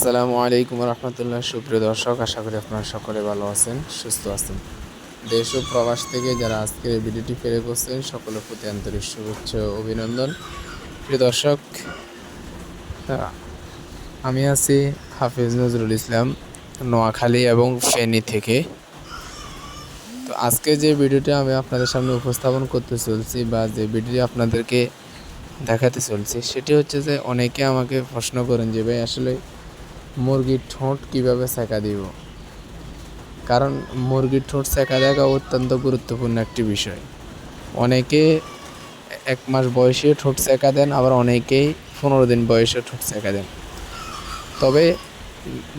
আসসালামু আলাইকুম রহমতুল্লাহ। সুপ্রিয় দর্শক, আশা করি আপনারা সকলে ভালো আছেন, সুস্থ আছেন। দেশ ও প্রবাস থেকে যারা আজকে এই ভিডিওটি ফেরে করছেন, সকলের প্রতি আন্তরিক শুভেচ্ছা অভিনন্দন। প্রিয় দর্শক আমি আছি হাফিজ নজরুল ইসলাম, নোয়াখালী এবং ফেনী থেকে। তো আজকে যে ভিডিওটা আমি আপনাদের সামনে উপস্থাপন করতে চলছি বা যে ভিডিওটি আপনাদেরকে দেখাতে চলছি, সেটি হচ্ছে যে অনেকে আমাকে প্রশ্ন করেন যে, ভাই, আসলে মুরগির ঠোঁট কীভাবে সেকা দিব? কারণ মুরগির ঠোঁট সেকা দেখা অত্যন্ত গুরুত্বপূর্ণ একটি বিষয়। অনেকে এক মাস বয়সে ঠোঁট সেকা দেন, আবার অনেকেই পনেরো দিন বয়সে ঠোঁট সেকা দেন। তবে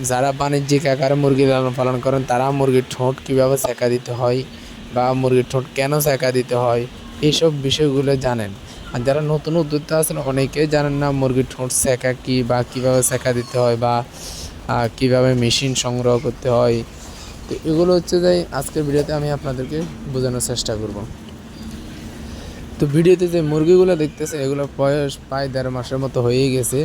যারা বাণিজ্যিক আকারে মুরগি লালন পালন করেন, তারা মুরগির ঠোঁট কীভাবে সেকা দিতে হয় বা মুরগির ঠোঁট কেন সেকা দিতে হয়, এইসব বিষয়গুলো জানেন। আর যারা নতুন উদ্যোক্তা আছেন, অনেকেই জানেন না মুরগির ঠোঁট সেকা কী বা কীভাবে সেকা দিতে হয় বা কীভাবে মেশিন সংগ্রহ করতে হয়। তো এগুলো হচ্ছে যে আজকের ভিডিওতে আমি আপনাদেরকে বোঝানোর চেষ্টা করব। তো ভিডিওতে যে মুরগিগুলো দেখতেছে এগুলো বয়স প্রায় দেড় মাসের মতো হয়েই গেছে।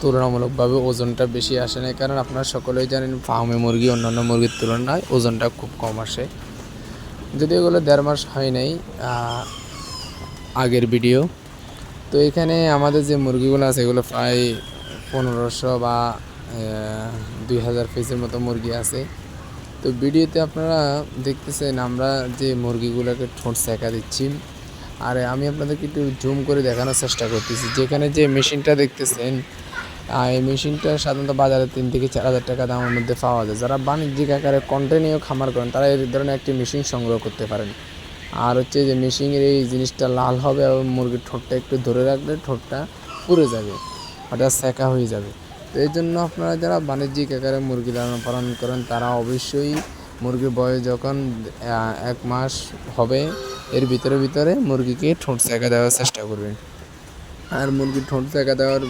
তুলনামূলকভাবে ওজনটা বেশি আসে না কারণ আপনারা সকলেই জানেন ফার্মে মুরগি অন্যান্য মুরগির তুলনায় ওজনটা খুব কম আসে। যদি এগুলো দেড় মাস হয় নাই আগের ভিডিও তো এখানে আমাদের যে মুরগিগুলো আছে, এগুলো প্রায় পনেরোশো বা দুই হাজার পিসের মতো মুরগি আছে। তো ভিডিওতে আপনারা দেখতেছেন, আমরা যে মুরগিগুলোকে ঠোঁট সেকা দিচ্ছি। আর, আমি আপনাদেরকে একটু জুম করে দেখানোর চেষ্টা করতেছি। যেখানে যে মেশিনটা দেখতেছেন এই মেশিনটা সাধারণত বাজারে তিন থেকে চার হাজার টাকা দামের মধ্যে পাওয়া যায়। যারা বাণিজ্যিক আকারে কন্টিনিউ খামার করেন, তারা এই ধরনের একটি মেশিন সংগ্রহ করতে পারেন। আর হচ্ছে যে মেশিনের এই জিনিসটা লাল হবে এবং মুরগির ঠোঁটটা একটু ধরে রাখলে ঠোঁটটা পুড়ে যাবে ওটা সেকা হয়ে যাবে। তো এই জন্য আপনারা যারা বাণিজ্যিক আকারে মুরগি লালন পালন করেন, তারা অবশ্যই মুরগির বয়স যখন এক মাস হবে, এর ভিতরে ভিতরে মুরগিকে ঠোঁট সেকা দেওয়ার চেষ্টা করবেন। আর মুরগির ঠোঁট সেকা দেওয়ার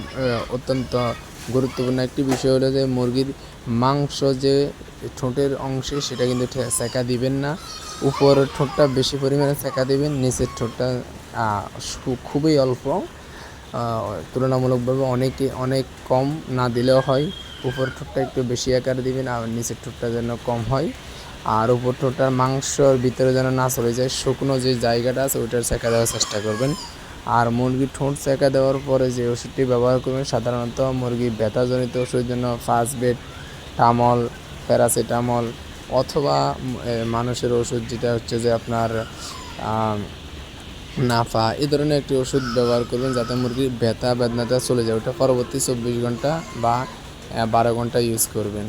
অত্যন্ত গুরুত্বপূর্ণ একটি বিষয় হলো যে মুরগির মাংস যে ঠোঁটের অংশে, সেটা কিন্তু সেকা দিবেন না। উপরের ঠোঁটটা বেশি পরিমাণে সেকা দিবেন, নিচের ঠোঁটটা খুবই অল্প। তুলনামূলকভাবে অনেকে, অনেক কম না দিলেও হয়। উপরের ঠোঁটটা একটু বেশি আকারে দিবেন আর নিচের ঠোঁটটা যেন কম হয়। আর উপর ঠোঁটটার মাংসর ভিতরে যেন না চলে যায়, শুকনো যে জায়গাটা আছে ওইটার সেকা দেওয়ার চেষ্টা করবেন। আর মুরগির ঠোঁট সেকা দেওয়ার পরে যে ওষুধটি ব্যবহার করবেন, সাধারণত মুরগির ব্যথাজনিত ওষুধের জন্য ফার্স্ট বেড টামল প্যারাসিটামল অথবা মানুষের ওষুধ যেটা হচ্ছে যে আপনার নাফা এই ধরনের একটি ওষুধ ব্যবহার করবেন যাতে মুরগির ব্যথা, বেদনাটা চলে যায়। ওটা পরবর্তী চব্বিশ ঘণ্টা বা বারো ঘণ্টা ইউজ করবেন।